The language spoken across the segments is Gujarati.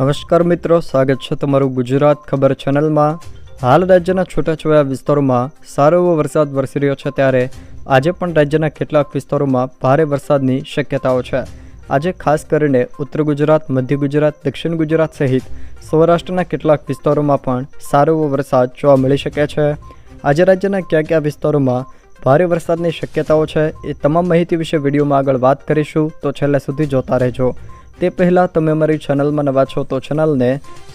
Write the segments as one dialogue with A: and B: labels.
A: નમસ્કાર મિત્રો, સ્વાગત છે તમારું ગુજરાત ખબર ચેનલમાં. હાલ રાજ્યના છૂટાછવાયા વિસ્તારોમાં સારો એવો વરસાદ વરસી રહ્યો છે ત્યારે આજે પણ રાજ્યના કેટલાક વિસ્તારોમાં ભારે વરસાદની શક્યતાઓ છે. આજે ખાસ કરીને ઉત્તર ગુજરાત, મધ્ય ગુજરાત, દક્ષિણ ગુજરાત સહિત સૌરાષ્ટ્રના કેટલાક વિસ્તારોમાં પણ સારો એવો વરસાદ જોવા મળી શકે છે. આજે રાજ્યના કયા કયા વિસ્તારોમાં ભારે વરસાદની શક્યતાઓ છે એ તમામ માહિતી વિશે વિડીયોમાં આગળ વાત કરીશું, તો છેલ્લે સુધી જોતા રહેજો. તે પહેલાં તમે અમારી ચેનલમાં નવા છો તો ચેનલને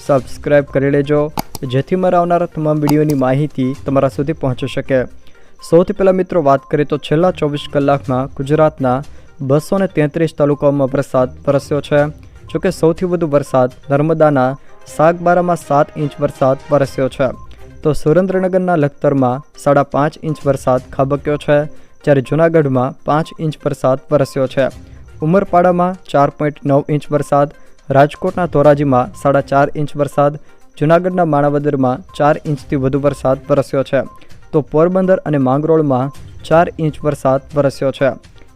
A: સબસ્ક્રાઈબ કરી લેજો, જેથી મારા આવનારા તમામ વિડીયોની માહિતી તમારા સુધી પહોંચી શકે. સૌથી પહેલાં મિત્રો વાત કરીએ તો છેલ્લા ચોવીસ કલાકમાં ગુજરાતના બસો ને તેત્રીસ તાલુકાઓમાં વરસાદ વરસ્યો છે. જોકે સૌથી વધુ વરસાદ નર્મદાના સાગબારામાં સાત ઇંચ વરસાદ વરસ્યો છે. તો સુરેન્દ્રનગરના લખતરમાં સાડા પાંચ ઇંચ વરસાદ ખાબક્યો છે, જ્યારે જૂનાગઢમાં પાંચ ઇંચ વરસાદ વરસ્યો છે. ઉમરપાડામાં ચાર પોઈન્ટ નવ ઇંચ વરસાદ, રાજકોટના ધોરાજીમાં સાડા ચાર ઇંચ વરસાદ, જૂનાગઢના માણાવદરમાં ચાર ઇંચથી વધુ વરસાદ વરસ્યો છે. તો પોરબંદર અને માંગરોળમાં ચાર ઇંચ વરસાદ વરસ્યો છે.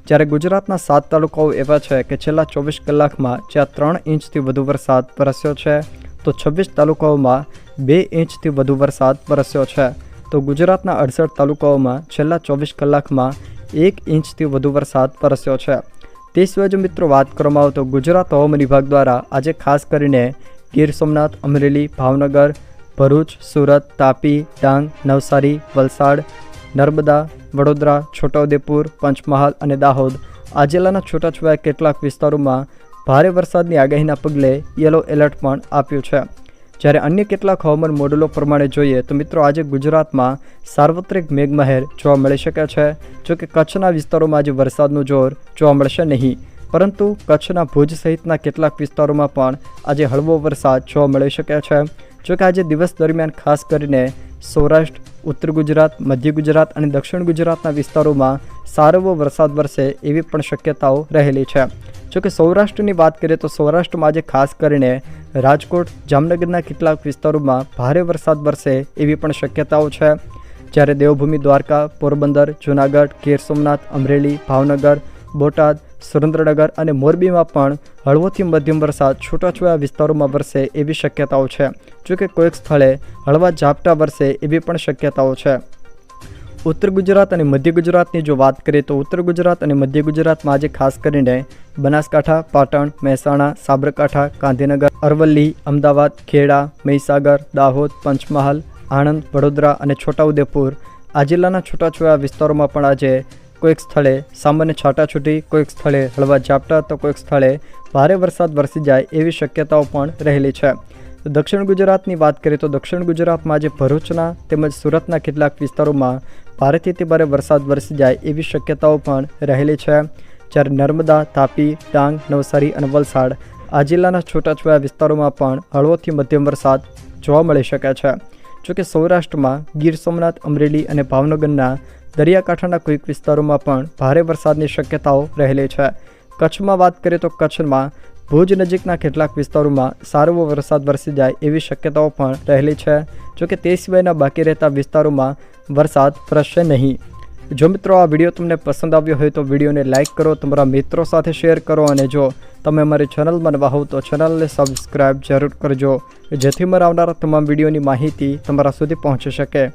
A: જ્યારે ગુજરાતના સાત તાલુકાઓ એવા છે કે છેલ્લા ચોવીસ કલાકમાં જ્યાં ત્રણ ઇંચથી વધુ વરસાદ વરસ્યો છે, તો છવ્વીસ તાલુકાઓમાં બે ઇંચથી વધુ વરસાદ વરસ્યો છે. તો ગુજરાતના અડસઠ તાલુકાઓમાં છેલ્લા ચોવીસ કલાકમાં એક ઇંચથી વધુ વરસાદ વરસ્યો છે. તે સિવાય જો મિત્રો વાત કરવામાં આવે તો ગુજરાત હવામાન વિભાગ દ્વારા આજે ખાસ કરીને ગીર સોમનાથ, અમરેલી, ભાવનગર, ભરૂચ, સુરત, તાપી, ડાંગ, નવસારી, વલસાડ, નર્મદા, વડોદરા, છોટાઉદેપુર, પંચમહાલ અને દાહોદ આ જિલ્લાના છૂટાછવાયા કેટલાક વિસ્તારોમાં ભારે વરસાદની આગાહીના પગલે યલો એલર્ટ પણ આપ્યું છે. જ્યારે અન્ય કેટલાક હવામાન મોડેલો પ્રમાણે જોઈએ તો મિત્રો આજે ગુજરાતમાં સાર્વત્રિક મેઘમહેર જોવા મળી શકે છે. જોકે કચ્છના વિસ્તારોમાં આજે વરસાદનું જોર જોવા મળશે નહીં. પરંતુ કચ્છના ભુજ સહિતના કેટલાક વિસ્તારોમાં પણ આજે હળવો વરસાદ જોવા મળી શકે છે. જોકે આજે દિવસ દરમિયાન ખાસ કરીને સૌરાષ્ટ્ર, ઉત્તર ગુજરાત, મધ્ય ગુજરાત અને દક્ષિણ ગુજરાતના વિસ્તારોમાં સારો એવો વરસાદ વરસે એવી પણ શક્યતાઓ રહેલી છે. જોકે સૌરાષ્ટ્રની વાત કરીએ તો સૌરાષ્ટ્રમાં આજે ખાસ કરીને રાજકોટ, જામનગરના કેટલાક વિસ્તારોમાં ભારે વરસાદ વરસે એવી પણ શક્યતાઓ છે. જ્યારે દેવભૂમિ, દ્વારકા, પોરબંદર, જૂનાગઢ, ગીર સોમનાથ, અમરેલી, ભાવનગર, બોટાદ, સુરેન્દ્રનગર અને મોરબીમાં પણ હળવોથી મધ્યમ વરસાદ છૂટાછવાયા વિસ્તારોમાં વરસે એવી શક્યતાઓ છે. જોકે કોઈક સ્થળે હળવા ઝાપટા વરસે એવી પણ શક્યતાઓ છે. ઉત્તર ગુજરાત અને મધ્ય ગુજરાતની જો વાત કરીએ તો ઉત્તર ગુજરાત અને મધ્ય ગુજરાતમાં આજે ખાસ કરીને બનાસકાંઠા, પાટણ, મહેસાણા, સાબરકાંઠા, ગાંધીનગર, અરવલ્લી, અમદાવાદ, ખેડા, મહીસાગર, દાહોદ, પંચમહાલ, આણંદ, વડોદરા અને છોટાઉદેપુર. આ જિલ્લાના છૂટાછવાયા વિસ્તારોમાં પણ આજે કોઈક સ્થળે સામાન્ય છાંટાછૂટી, કોઈક સ્થળે હળવા ઝાપટા તો કોઈક સ્થળે ભારે વરસાદ વરસી જાય એવી શક્યતાઓ પણ રહેલી છે. દક્ષિણ ગુજરાતની વાત કરીએ તો દક્ષિણ ગુજરાતમાં આજે ભરૂચના તેમજ સુરતના કેટલાક વિસ્તારોમાં ભારેથી તે ભારે વરસાદ વરસી જાય એવી શક્યતાઓ પણ રહેલી છે. જ્યારે નર્મદા, તાપી, ડાંગ, નવસારી અને વલસાડ આ જિલ્લાના છૂટાછવાયા વિસ્તારોમાં પણ હળવોથી મધ્યમ વરસાદ જોવા મળી શકે છે. જોકે સૌરાષ્ટ્રમાં ગીર સોમનાથ, અમરેલી અને ભાવનગરના દરિયાકાંઠાના કોઈક વિસ્તારોમાં પણ ભારે વરસાદની શક્યતાઓ રહેલી છે. કચ્છમાં વાત કરીએ તો કચ્છમાં ભુજ નજીકના કેટલાક વિસ્તારોમાં સારો વરસાદ વરસી જાય એવી શક્યતાઓ પણ રહેલી છે. જોકે તે સિવાયના બાકી રહેતા વિસ્તારોમાં વરસાદ વરસશે નહીં. જો મિત્રો આ વીડિયો તમને પસંદ આવ્યો હોય તો વિડીયોને લાઇક કરો, તમારા મિત્રો સાથે શેર કરો અને જો તમે અમારી ચેનલમાં નવા હોવ તો ચેનલને સબસ્ક્રાઇબ જરૂર કરજો, જેથી મારા આવનારા તમામ વિડીયોની માહિતી તમારા સુધી પહોંચી શકે.